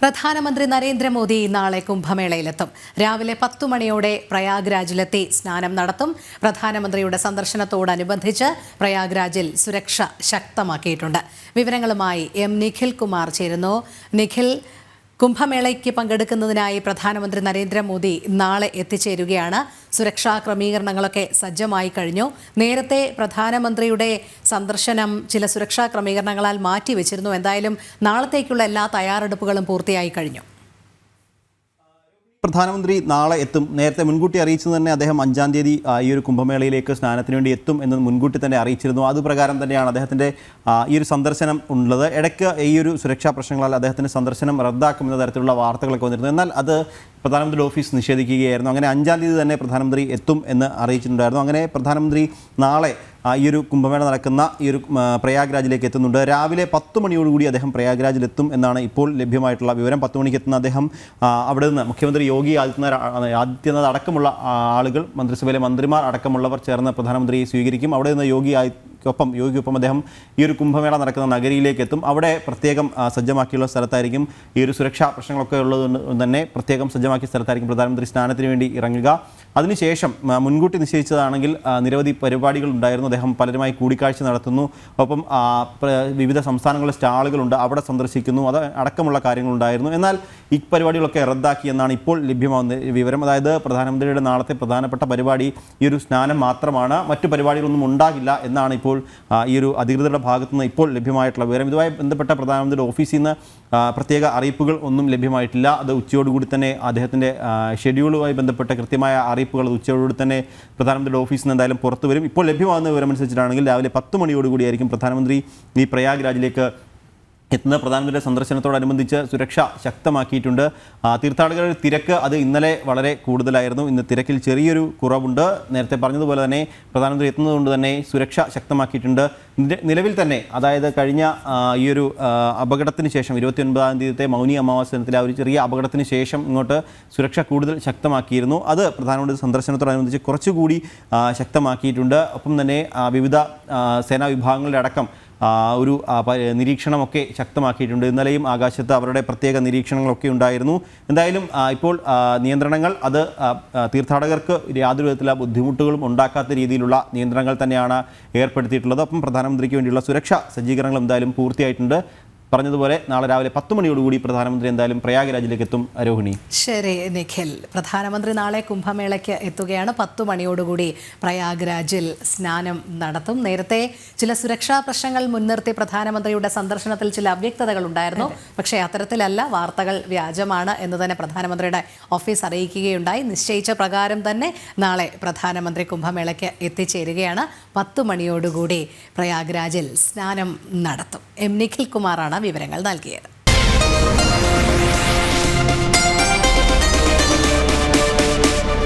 പ്രധാനമന്ത്രി നരേന്ദ്രമോദി നാളെ കുംഭമേളയിലെത്തും. രാവിലെ പത്തു മണിയോടെ പ്രയാഗ്രാജിലെത്തി സ്നാനം നടത്തും. പ്രധാനമന്ത്രിയുടെ സന്ദർശനത്തോടനുബന്ധിച്ച് പ്രയാഗ്രാജിൽ സുരക്ഷ ശക്തമാക്കിയിട്ടുണ്ട്. വിവരങ്ങളുമായി എം നിഖിൽ കുമാർ ചേരുന്നു. നിഖിൽ കുംഭമേളയ്ക്ക് പങ്കെടുക്കുന്നതിനായി പ്രധാനമന്ത്രി നരേന്ദ്രമോദി നാളെ എത്തിച്ചേരുകയാണ്. സുരക്ഷാ ക്രമീകരണങ്ങളൊക്കെ സജ്ജമായി കഴിഞ്ഞു. നേരത്തെ പ്രധാനമന്ത്രിയുടെ സന്ദർശനം ചില സുരക്ഷാ ക്രമീകരണങ്ങളാൽ മാറ്റിവെച്ചിരുന്നു. എന്തായാലും നാളത്തേക്കുള്ള എല്ലാ തയ്യാറെടുപ്പുകളും പൂർത്തിയായി കഴിഞ്ഞു. പ്രധാനമന്ത്രി നാളെ എത്തും. നേരത്തെ മുൻകൂട്ടി അറിയിച്ചത് തന്നെ അദ്ദേഹം അഞ്ചാം തീയതി ഈ ഒരു കുംഭമേളയിലേക്ക് സ്നാനത്തിന് വേണ്ടി എത്തും എന്ന് മുൻകൂട്ടി തന്നെ അറിയിച്ചിരുന്നു. അതുപ്രകാരം തന്നെയാണ് അദ്ദേഹത്തിന്റെ ഈ ഒരു സന്ദർശനം ഉള്ളത്. ഇടയ്ക്ക് ഈ ഒരു സുരക്ഷാ പ്രശ്നങ്ങളാൽ അദ്ദേഹത്തിന്റെ സന്ദർശനം റദ്ദാക്കുമെന്ന തരത്തിലുള്ള വാർത്തകളൊക്കെ വന്നിരുന്നു. എന്നാൽ അത് പ്രധാനമന്ത്രി ഓഫീസ് നിഷേധിക്കുകയായിരുന്നു. അങ്ങനെ അഞ്ചാം തീയതി തന്നെ പ്രധാനമന്ത്രി എത്തും എന്ന് അറിയിച്ചിട്ടുണ്ടായിരുന്നു. അങ്ങനെ പ്രധാനമന്ത്രി നാളെ ഈ ഒരു കുംഭമേള നടക്കുന്ന ഈ ഒരു പ്രയാഗ്രാജിലേക്ക് എത്തുന്നുണ്ട്. രാവിലെ പത്ത് മണിയോടുകൂടി അദ്ദേഹം പ്രയാഗ്രാജിലെത്തും എന്നാണ് ഇപ്പോൾ ലഭ്യമായിട്ടുള്ള വിവരം. പത്ത് മണിക്ക് എത്തുന്ന അദ്ദേഹം അവിടെ നിന്ന് മുഖ്യമന്ത്രി യോഗി ആദിത്യനാഥ് ആദിത്യനാഥ് അടക്കമുള്ള ആളുകൾ മന്ത്രിസഭയിലെ മന്ത്രിമാർ അടക്കമുള്ളവർ ചേർന്ന് പ്രധാനമന്ത്രിയെ സ്വീകരിക്കും. അവിടെ നിന്ന് യോഗി ആദിക്കൊപ്പം യോഗിക്കൊപ്പം അദ്ദേഹം ഈ ഒരു കുംഭമേള നടക്കുന്ന നഗരിയിലേക്ക് എത്തും അവിടെ പ്രത്യേകം സജ്ജമാക്കിയുള്ള സ്ഥലത്തായിരിക്കും ഈ ഒരു സുരക്ഷാ പ്രശ്നങ്ങളൊക്കെ ഉള്ളതുകൊണ്ട് തന്നെ പ്രത്യേകം സജ്ജമാക്കിയ സ്ഥലത്തായിരിക്കും പ്രധാനമന്ത്രി സ്നാനത്തിന് വേണ്ടി ഇറങ്ങുക. അതിനുശേഷം മുൻകൂട്ടി നിശ്ചയിച്ചതാണെങ്കിൽ നിരവധി പരിപാടികൾ ഉണ്ടായിരുന്നു. അദ്ദേഹം പലരുമായി കൂടിക്കാഴ്ച നടത്തുന്നു. ഒപ്പം വിവിധ സംസ്ഥാനങ്ങളിലെ സ്റ്റാളുകളുണ്ട്. അവിടെ സന്ദർശിക്കുന്നു. അത് അടക്കമുള്ള കാര്യങ്ങളുണ്ടായിരുന്നു എന്നാൽ ഈ പരിപാടികളൊക്കെ റദ്ദാക്കി എന്നാണ് ഇപ്പോൾ ലഭ്യമാകുന്ന വിവരം. അതായത് പ്രധാനമന്ത്രിയുടെ നാളത്തെ പ്രധാനപ്പെട്ട പരിപാടി ഈ ഒരു സ്നാനം മാത്രമാണ്. മറ്റു പരിപാടികളൊന്നും ഉണ്ടാകില്ല എന്നാണ് ഇപ്പോൾ ഈ ഒരു അധികൃതരുടെ ഭാഗത്തു നിന്ന് ഇപ്പോൾ ലഭ്യമായിട്ടുള്ള വിവരം. ഇതുമായി ബന്ധപ്പെട്ട പ്രധാനമന്ത്രിയുടെ ഓഫീസിൽ നിന്ന് പ്രത്യേക അറിയിപ്പുകൾ ഒന്നും ലഭ്യമായിട്ടില്ല. അത് ഉച്ചയോടുകൂടി തന്നെ അദ്ദേഹത്തിന്റെ ഷെഡ്യൂളുമായി ബന്ധപ്പെട്ട കൃത്യമായ അറിയിപ്പുകൾ അത് ഉച്ചയോടുകൂടി തന്നെ പ്രധാനമന്ത്രിയുടെ ഓഫീസിൽ നിന്ന് എന്തായാലും പുറത്തു വരും. ഇപ്പോൾ ലഭ്യമാകുന്ന വിവരമനുസരിച്ചിട്ടാണെങ്കിൽ രാവിലെ പത്ത് മണിയോടുകൂടിയായിരിക്കും പ്രധാനമന്ത്രി ഈ പ്രയാഗ്രാജിലേക്ക് എത്തുന്ന പ്രധാനമന്ത്രിയുടെ സന്ദർശനത്തോടനുബന്ധിച്ച് സുരക്ഷ ശക്തമാക്കിയിട്ടുണ്ട്. തീർത്ഥാടകരുടെ തിരക്ക് അത് ഇന്നലെ വളരെ കൂടുതലായിരുന്നു. ഇന്ന് തിരക്കിൽ ചെറിയൊരു കുറവുണ്ട്. നേരത്തെ പറഞ്ഞതുപോലെ തന്നെ പ്രധാനമന്ത്രി എത്തുന്നതുകൊണ്ട് തന്നെ സുരക്ഷ ശക്തമാക്കിയിട്ടുണ്ട്. നിലവിൽ തന്നെ അതായത് കഴിഞ്ഞ ഈ ഒരു അപകടത്തിന് ശേഷം ഇരുപത്തി ഒൻപതാം തീയതിത്തെ മൗനി അമാവാസ ആ ഒരു ചെറിയ അപകടത്തിന് ശേഷം ഇങ്ങോട്ട് സുരക്ഷ കൂടുതൽ ശക്തമാക്കിയിരുന്നു. അത് പ്രധാനമന്ത്രി സന്ദർശനത്തോടനുബന്ധിച്ച് കുറച്ചുകൂടി ശക്തമാക്കിയിട്ടുണ്ട്. ഒപ്പം തന്നെ വിവിധ സേനാ വിഭാഗങ്ങളുടെ അടക്കം ഒരു നിരീക്ഷണമൊക്കെ ശക്തമാക്കിയിട്ടുണ്ട്. ഇന്നലെയും ആകാശത്ത് അവരുടെ പ്രത്യേക നിരീക്ഷണങ്ങളൊക്കെ ഉണ്ടായിരുന്നു. എന്തായാലും ഇപ്പോൾ നിയന്ത്രണങ്ങൾ അത് തീർത്ഥാടകർക്ക് യാതൊരു വിധത്തിലുള്ള ബുദ്ധിമുട്ടുകളും ഉണ്ടാക്കാത്ത രീതിയിലുള്ള നിയന്ത്രണങ്ങൾ തന്നെയാണ് ഏർപ്പെടുത്തിയിട്ടുള്ളത്. അപ്പം പ്രധാനമന്ത്രിക്ക് വേണ്ടിയുള്ള സുരക്ഷാ സജ്ജീകരണങ്ങൾ എന്തായാലും പൂർത്തിയായിട്ടുണ്ട്. പറഞ്ഞതുപോലെ നാളെ രാവിലെ പത്ത് മണിയോടുകൂടി പ്രധാനമന്ത്രി എന്തായാലും പ്രയാഗരാജിലേക്ക് എത്തും രോഹിണി. ശരി നിഖിൽ. പ്രധാനമന്ത്രി നാളെ കുംഭമേളയ്ക്ക് എത്തുകയാണ്. പത്ത് മണിയോടുകൂടി പ്രയാഗ്രാജിൽ സ്നാനം നടത്തും. നേരത്തെ ചില സുരക്ഷാ പ്രശ്നങ്ങൾ മുൻനിർത്തി പ്രധാനമന്ത്രിയുടെ സന്ദർശനത്തിൽ ചില അവ്യക്തതകൾ ഉണ്ടായിരുന്നു. പക്ഷേ അത്തരത്തിലല്ല വാർത്തകൾ വ്യാജമാണ് എന്ന് തന്നെ പ്രധാനമന്ത്രിയുടെ ഓഫീസ് അറിയിക്കുകയുണ്ടായി. നിശ്ചയിച്ച പ്രകാരം തന്നെ നാളെ പ്രധാനമന്ത്രി കുംഭമേളയ്ക്ക് എത്തിച്ചേരുകയാണ്. പത്ത് മണിയോടുകൂടി പ്രയാഗ്രാജിൽ സ്നാനം നടത്തും. എം നിഖിൽ കുമാറാണ് വിവരങ്ങൾ നൽകിയത്.